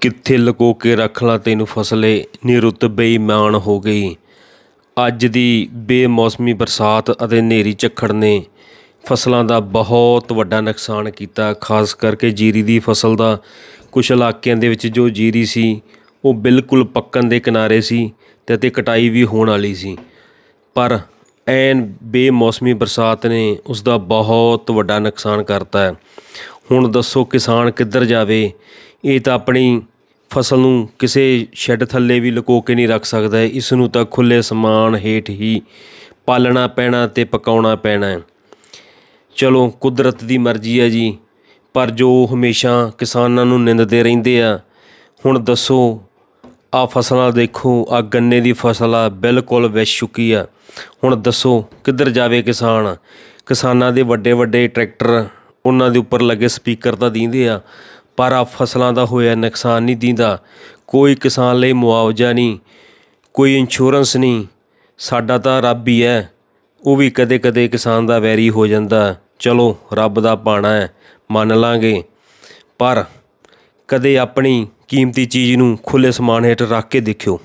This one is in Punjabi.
ਕਿੱਥੇ ਲੁਕੋ ਕੇ ਰੱਖ ਲਾਂ ਤੈਨੂੰ ਫਸਲੇ, ਨਿਰੁੱਤ ਬੇਈਮਾਨ ਹੋ ਗਈ। ਅੱਜ ਦੀ ਬੇਮੌਸਮੀ ਬਰਸਾਤ ਅਤੇ ਹਨੇਰੀ ਝੱਖੜ ਨੇ ਫਸਲਾਂ ਦਾ ਬਹੁਤ ਵੱਡਾ ਨੁਕਸਾਨ ਕੀਤਾ, ਖਾਸ ਕਰਕੇ ਜੀਰੀ ਦੀ ਫਸਲ ਦਾ। ਕੁਝ ਇਲਾਕਿਆਂ ਦੇ ਵਿੱਚ ਜੋ ਜੀਰੀ ਸੀ, ਉਹ ਬਿਲਕੁਲ ਪੱਕਣ ਦੇ ਕਿਨਾਰੇ ਸੀ ਤੇ ਅਤੇ ਕਟਾਈ ਵੀ ਹੋਣ ਵਾਲੀ ਸੀ। ਪਰ ਐਨ ਬੇਮੌਸਮੀ ਬਰਸਾਤ ਨੇ ਉਸ ਦਾ ਬਹੁਤ ਵੱਡਾ ਨੁਕਸਾਨ ਕਰਤਾ ਹੈ। ਹੁਣ ਦੱਸੋ ਕਿਸਾਨ ਕਿੱਧਰ ਜਾਵੇ? ਇਹ ਤਾਂ ਆਪਣੀ ਫਸਲ ਨੂੰ ਕਿਸੇ ਸ਼ੈੱਡ ਥੱਲੇ ਵੀ ਲੁਕੋ ਕੇ ਨਹੀਂ ਰੱਖ ਸਕਦਾ। ਇਸ ਨੂੰ ਤਾਂ ਖੁੱਲੇ ਸਮਾਨ ਹੇਠ ਹੀ ਪਾਲਣਾ ਪੈਣਾ ਤੇ ਪਕਾਉਣਾ ਪੈਣਾ ਹੈ। ਚਲੋ, ਕੁਦਰਤ ਦੀ ਮਰਜ਼ੀ ਹੈ ਜੀ, ਪਰ ਜੋ ਹਮੇਸ਼ਾ ਕਿਸਾਨਾਂ ਨੂੰ ਨਿੰਦਦੇ ਰਹਿੰਦੇ ਆ, ਹੁਣ ਦੱਸੋ ਆ ਫਸਲਾਂ ਦੇਖੋ ਆ ਗੰਨੇ ਦੀ ਫਸਲ ਆ, ਬਿਲਕੁਲ ਵਿਛ ਚੁੱਕੀ ਆ। ਹੁਣ ਦੱਸੋ, ਕਿੱਧਰ ਜਾਵੇ ਕਿਸਾਨ? ਕਿਸਾਨਾਂ ਦੇ ਵੱਡੇ ਵੱਡੇ ਟਰੈਕਟਰ ਉਹਨਾਂ ਦੇ ਉੱਪਰ ਲੱਗੇ ਸਪੀਕਰ ਤਾਂ ਦੀਂਦੇ ਆ, ਪਰ ਆ ਫਸਲਾਂ ਦਾ ਹੋਇਆ ਨੁਕਸਾਨ ਨਹੀਂ ਦੀਂਦਾ। ਕੋਈ ਕਿਸਾਨ ਲਈ ਮੁਆਵਜ਼ਾ ਨਹੀਂ, ਕੋਈ ਇੰਸ਼ੋਰੈਂਸ ਨਹੀਂ। ਸਾਡਾ ਤਾਂ ਰੱਬ ਹੀ ਹੈ ਉਹ ਵੀ ਕਦੇ ਕਦੇ ਕਿਸਾਨ ਦਾ ਵੈਰੀ ਹੋ ਜਾਂਦਾ। ਚਲੋ, ਰੱਬ ਦਾ ਪਾਣਾ ਹੈ ਮੰਨ ਲਾਂਗੇ। ਪਰ ਕਦੇ ਆਪਣੀ ਕੀਮਤੀ ਚੀਜ਼ ਨੂੰ ਖੁੱਲੇ ਸਮਾਨ ਹੇਠ ਰੱਖ ਕੇ ਦੇਖਿਓ।